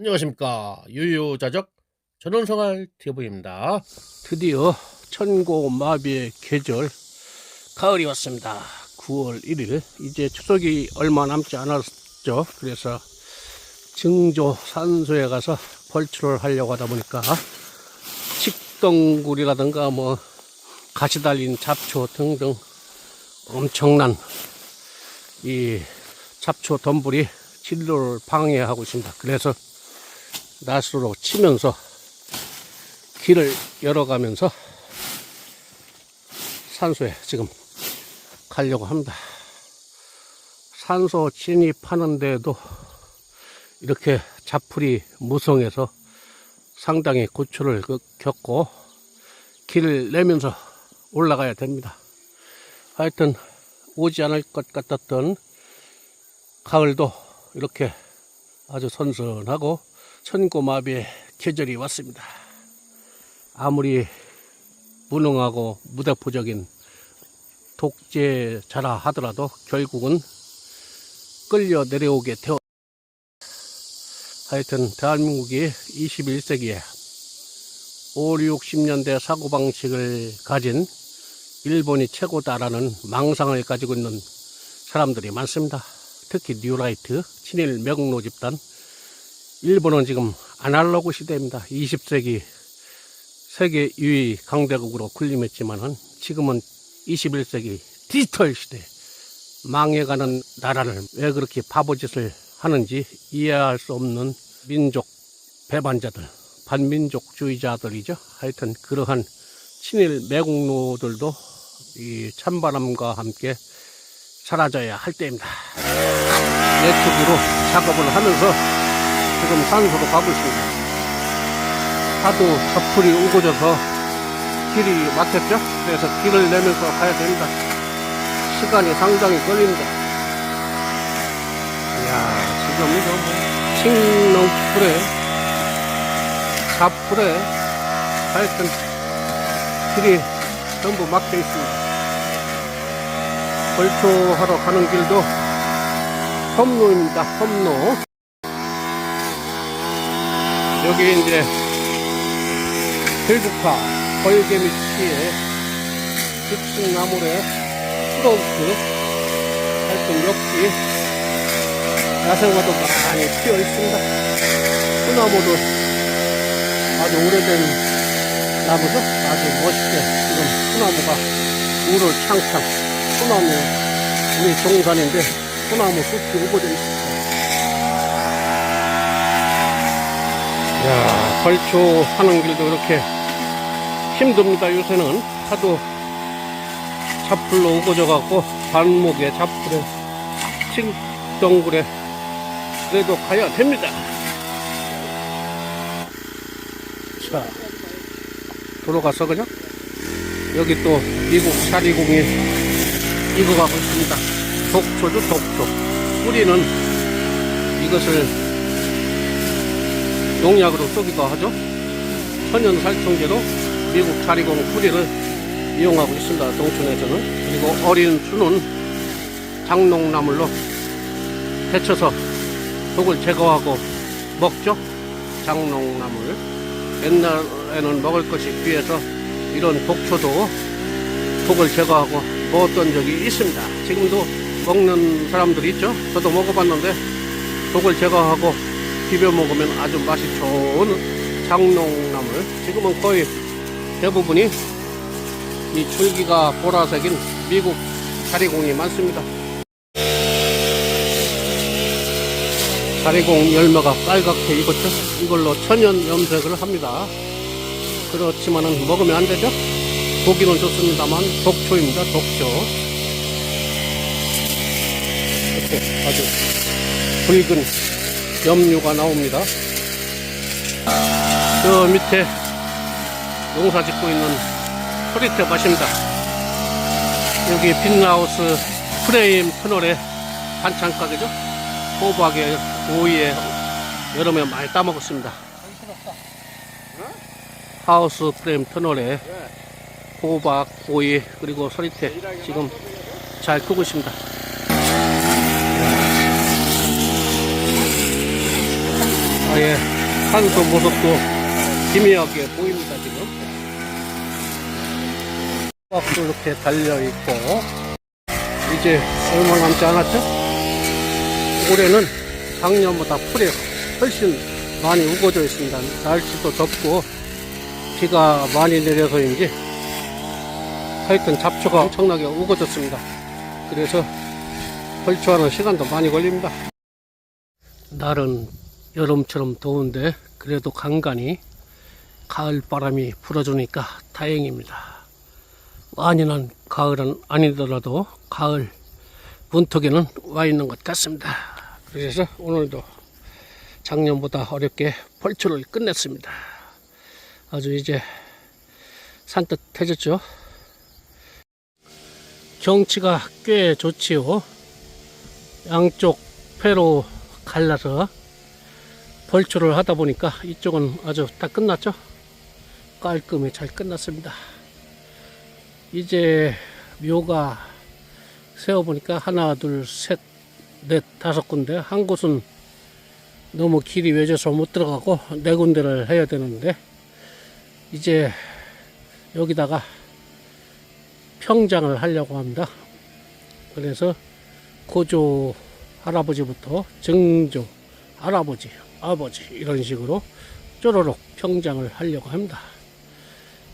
안녕하십니까 유유자적 전원생활 TV입니다 드디어 천고마비의 계절 가을이 왔습니다. 9월 1일 이제 추석이 얼마 남지 않았죠. 그래서 증조 산소에 가서 벌초를 하려고 하다 보니까 칡덩굴이라든가 뭐 가시 달린 잡초 등등 엄청난 이 잡초 덤불이 진로를 방해하고 있습니다. 그래서 낫으로 치면서 길을 열어가면서 산소에 지금 가려고 합니다. 산소 진입하는데도 이렇게 자풀이 무성해서 상당히 고초를 그- 겪고 길을 내면서 올라가야 됩니다. 하여튼 오지 않을 것 같았던 가을도 이렇게 아주 선선하고 천고마비의 계절이 왔습니다. 아무리 무능하고 무대포적인 독재자라 하더라도 결국은 끌려 내려오게 되어 하여튼 대한민국이 21세기에 5, 60년대 사고방식을 가진 일본이 최고다라는 망상을 가지고 있는 사람들이 많습니다. 특히 뉴라이트, 친일 명로 집단. 일본은 지금 아날로그 시대입니다. 20세기 세계 유일 강대국으로 군림했지만은 지금은 21세기 디지털 시대 망해가는 나라를 왜 그렇게 바보짓을 하는지 이해할 수 없는 민족 배반자들, 반민족주의자들이죠. 하여튼 그러한 친일 매국노들도 이 찬바람과 함께 사라져야 할 때입니다. 예측으로 작업을 하면서 지금 산소로 있습니다. 하도 저풀이 우거져서 길이 막혔죠. 그래서 길을 내면서 가야 됩니다. 시간이 상당히 걸립니다. 이야, 지금 이거 뭐, 칭농풀에, 사풀에, 하여튼 길이 전부 막혀 있습니다. 벌초하러 가는 길도 험로입니다. 험로. 여기 이제 들국화, 벌개미 치에 즉승나물에 프로우트, 하여튼 역시 야생화도 많이 피어 있습니다. 소나무도 아주 오래된 나무죠? 아주 멋있게 지금 소나무가 물을 창창, 소나무, 우리 종산인데 소나무 숲이 우거져 있습니다. 야, 벌초 하는 길도 그렇게 힘듭니다. 요새는 하도 잡풀로 우거져 갖고 반목에 잡풀에 칭덩굴에 그래도 가야 됩니다. 자, 들어가서 그냥 여기 또 미국 샤리공이 익어가고 있습니다. 독초죠, 독초. 뿌리는 이것을 농약으로 쏘기도 하죠. 천연 살충제로 미국 자리공 뿌리를 이용하고 있습니다. 동촌에서는. 그리고 어린 수는 장농나물로 데쳐서 독을 제거하고 먹죠. 장농나물. 옛날에는 먹을 것이 귀해서 이런 독초도 독을 제거하고 먹었던 적이 있습니다. 지금도 먹는 사람들이 있죠. 저도 먹어봤는데 독을 제거하고 비벼 먹으면 아주 맛이 좋은 장롱나물. 지금은 거의 대부분이 이 줄기가 보라색인 미국 자리공이 많습니다. 자리공 열매가 빨갛게 익었죠. 이걸로 천연 염색을 합니다. 그렇지만은 먹으면 안 되죠. 보기는 좋습니다만 독초입니다. 독초. 이렇게 아주 붉은 염류가 나옵니다. 저 밑에 농사 짓고 있는 소리태 밭입니다. 여기 빈하우스 프레임 터널의 반찬 가게죠. 호박에 오이에 여름에 많이 따먹었습니다. 하우스 프레임 터널에 호박, 오이 그리고 서리태 지금 잘 크고 있습니다. 아예 산소 모습도 기미하게 보입니다 지금 박도 이렇게 달려 있고 이제 얼마 남지 않았죠? 올해는 작년보다 풀이 훨씬 많이 우거져 있습니다. 날씨도 덥고 비가 많이 내려서인지 하여튼 잡초가 엄청나게 우거졌습니다. 그래서 벌초하는 시간도 많이 걸립니다. 날은 여름처럼 더운데 그래도 간간히 가을 바람이 불어주니까 다행입니다. 완연한 가을은 아니더라도 가을 문턱에는 와 있는 것 같습니다. 그래서 오늘도 작년보다 어렵게 벌초를 끝냈습니다. 아주 이제 산뜻해졌죠. 경치가 꽤 좋지요. 양쪽 패로 갈라서 벌초를 하다 보니까 이쪽은 아주 다 끝났죠. 깔끔히 잘 끝났습니다. 이제 묘가 세어보니까 하나, 둘, 셋, 넷, 다섯 군데. 한 곳은 너무 길이 외져서 못 들어가고 네 군데를 해야 되는데 이제 여기다가 평장을 하려고 합니다. 그래서 고조 할아버지부터 증조 할아버지, 아버지 이런 식으로 쪼로록 평장을 하려고 합니다.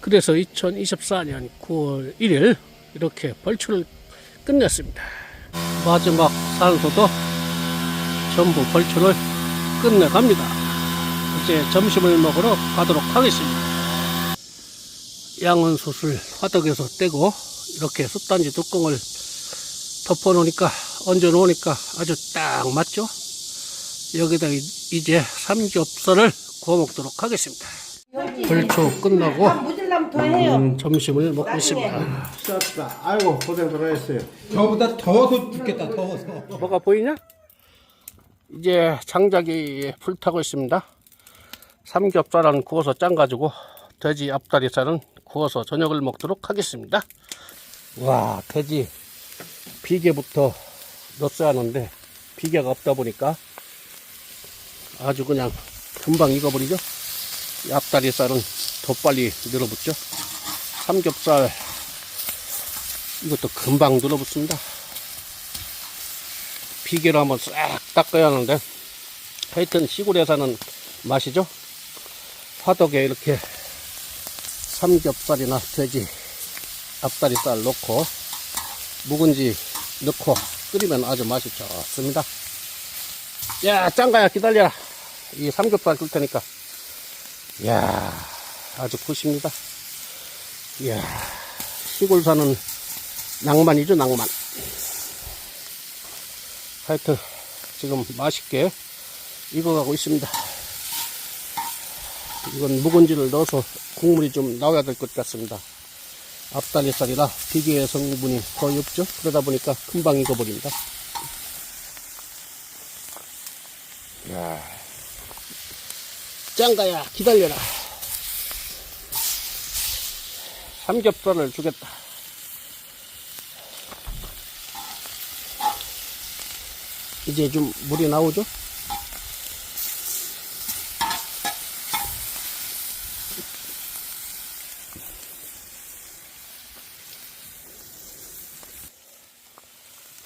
그래서 2024년 9월 1일 이렇게 벌초를 끝냈습니다. 마지막 산소도 전부 벌초를 끝내갑니다. 이제 점심을 먹으러 가도록 하겠습니다. 양은 숯을 화덕에서 떼고 이렇게 숯단지 뚜껑을 덮어 놓으니까 얹어 놓으니까 아주 딱 맞죠? 여기다 이- 이제 삼겹살을 구워 먹도록 하겠습니다. 벌초 끝나고. 음, 점심을 먹고 있습니다. 쌉다. 아이고 고생들 했어요. 저보다 더워서 죽겠다 더워서 뭐가 보이냐? 이제 장작이 불타고 있습니다. 삼겹살은 구워서 짠 가지고 돼지 앞다리살은 구워서 저녁을 먹도록 하겠습니다. 와, 돼지 비계부터 넣었어야 하는데 비계가 없다 보니까 아주 그냥 금방 익어버리죠. 이 앞다리살은 더 빨리 늘어붙죠. 삼겹살 이것도 금방 늘어붙습니다. 비계로 한번 싹 닦아야 하는데 하여튼 시골에 사는 맛이죠 화덕에 이렇게 삼겹살이나 돼지 앞다리살 넣고 묵은지 넣고 끓이면 아주 맛이 좋습니다 야 짱가야 기다려라 이 삼겹살 줄 테니까 야 아주 굿입니다 이야 시골 사는 낭만이죠 낭만 하여튼 지금 맛있게 익어가고 있습니다. 이건 묵은지를 넣어서 국물이 좀 나와야 될 것 같습니다. 앞다리살이라 비계의 성분이 거의 없죠. 그러다 보니까 금방 익어버립니다. 짱가야 기다려라. 삼겹살을 주겠다. 이제 좀 물이 나오죠?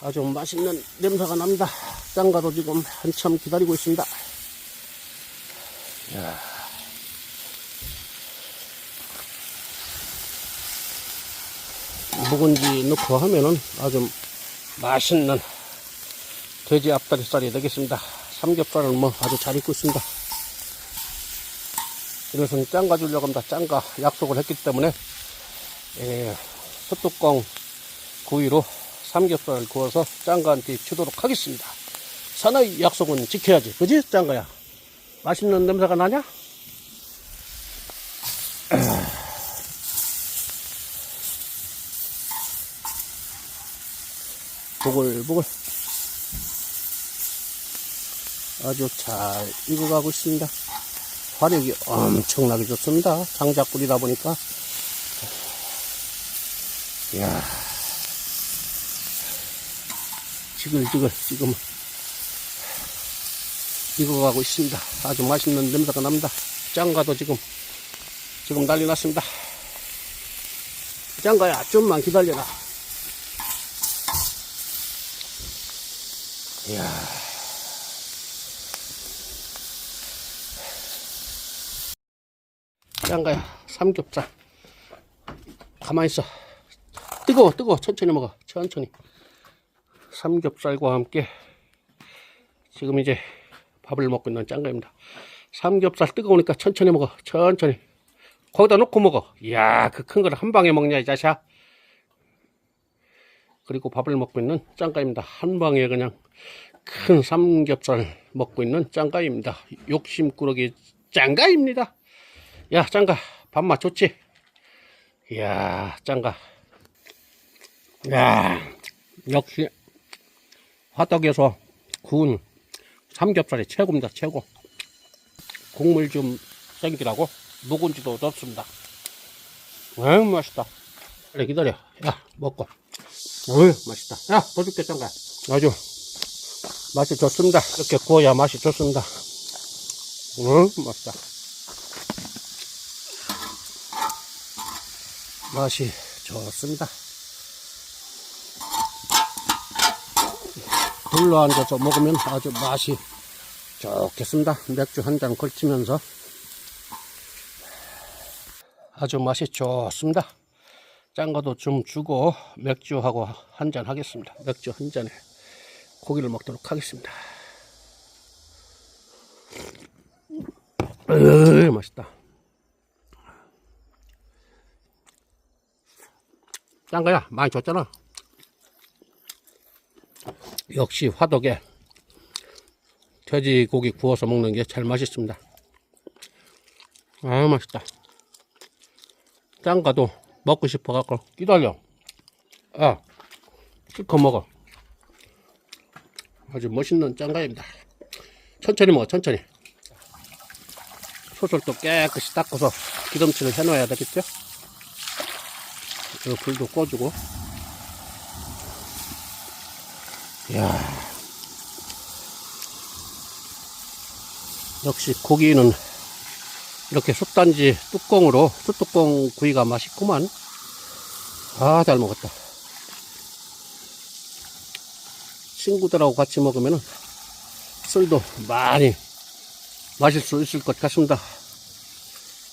아주 맛있는 냄새가 납니다. 짱가도 지금 한참 기다리고 있습니다. 야. 묵은지 넣고 하면은 아주 맛있는 돼지 앞다리살이 되겠습니다. 삼겹살은 뭐 아주 잘 익고 있습니다. 이것은 짱가 주려고 합니다. 짱가 약속을 했기 때문에 예, 소뚜껑 구이로 삼겹살을 구워서 짱가한테 주도록 하겠습니다. 사나이 약속은 지켜야지. 그지? 짱가야. 맛있는 냄새가 나냐? 보글보글. 아주 잘 익어가고 있습니다. 화력이 엄청나게 좋습니다. 장작불이다 보니까. 이야. 지글지글 지금 익어가고 있습니다. 아주 맛있는 냄새가 납니다. 짱가도 지금 지금 난리 났습니다. 짱가야 좀만 기다려라. 이야. 짱가야 삼겹살 가만히 있어 뜨거워 뜨거워 천천히 먹어 천천히 삼겹살과 함께 지금 이제 밥을 먹고 있는 짱가입니다. 삼겹살 뜨거우니까 천천히 먹어. 천천히. 거기다 놓고 먹어. 이야 그 큰 걸 한 방에 먹냐 이 자식아? 그리고 밥을 먹고 있는 짱가입니다. 한 방에 그냥 큰 삼겹살 먹고 있는 짱가입니다. 욕심꾸러기 짱가입니다. 야 짱가 밥맛 좋지? 이야 짱가. 야 역시 화덕에서 구운 삼겹살이 최고입니다. 최고. 국물 좀 땡기라고? 묵은지도 넣습니다. 아유 맛있다. 그래 기다려. 야 먹고. 어휴 맛있다. 야더 줄게 짱가 아주 맛이 좋습니다. 이렇게 구워야 맛이 좋습니다. 응 맛있다. 맛이 좋습니다. 둘러 앉아서 먹으면 아주 맛이 좋겠습니다. 맥주 한 잔 걸치면서 아주 맛이 좋습니다. 짠 거도 좀 주고 맥주하고 한 잔 하겠습니다. 맥주 한 잔에 고기를 먹도록 하겠습니다. 으 맛있다. 짠 거야. 많이 줬잖아. 역시 화덕에 돼지고기 구워서 먹는 게 제일 맛있습니다. 아, 맛있다. 짱 가도 먹고 싶어갖고 기다려. 아, 실컷 먹어. 아주 멋있는 짱가입니다. 천천히 먹어, 천천히. 소설도 깨끗이 닦아서 기름칠을 해놓아야 되겠죠? 이 불도 꺼주고. 이 야. 역시 고기는 이렇게 숯단지 뚜껑으로, 숯뚜껑 구이가 맛있구만. 아, 잘 먹었다. 친구들하고 같이 먹으면 술도 많이 마실 수 있을 것 같습니다.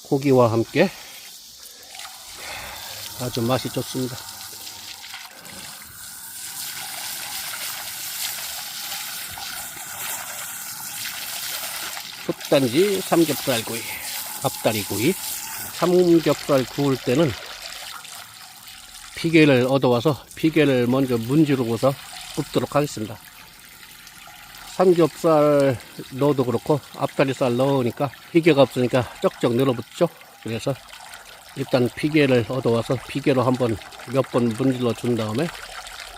고기와 함께 아주 맛이 좋습니다. 솥단지 삼겹살 구이, 앞다리 구이. 삼겹살 구울 때는 비계를 얻어와서 비계를 먼저 문지르고서 굽도록 하겠습니다. 삼겹살 넣어도 그렇고 앞다리살 넣으니까 비계가 없으니까 쩍쩍 늘어붙죠. 그래서 일단 비계를 얻어와서 비계로 한번 몇 번 문질러 준 다음에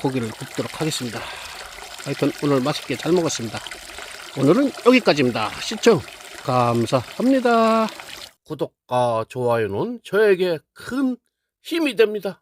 고기를 굽도록 하겠습니다. 하여튼 오늘 맛있게 잘 먹었습니다. 오늘은 여기까지입니다. 시청 감사합니다. 구독과 좋아요는 저에게 큰 힘이 됩니다.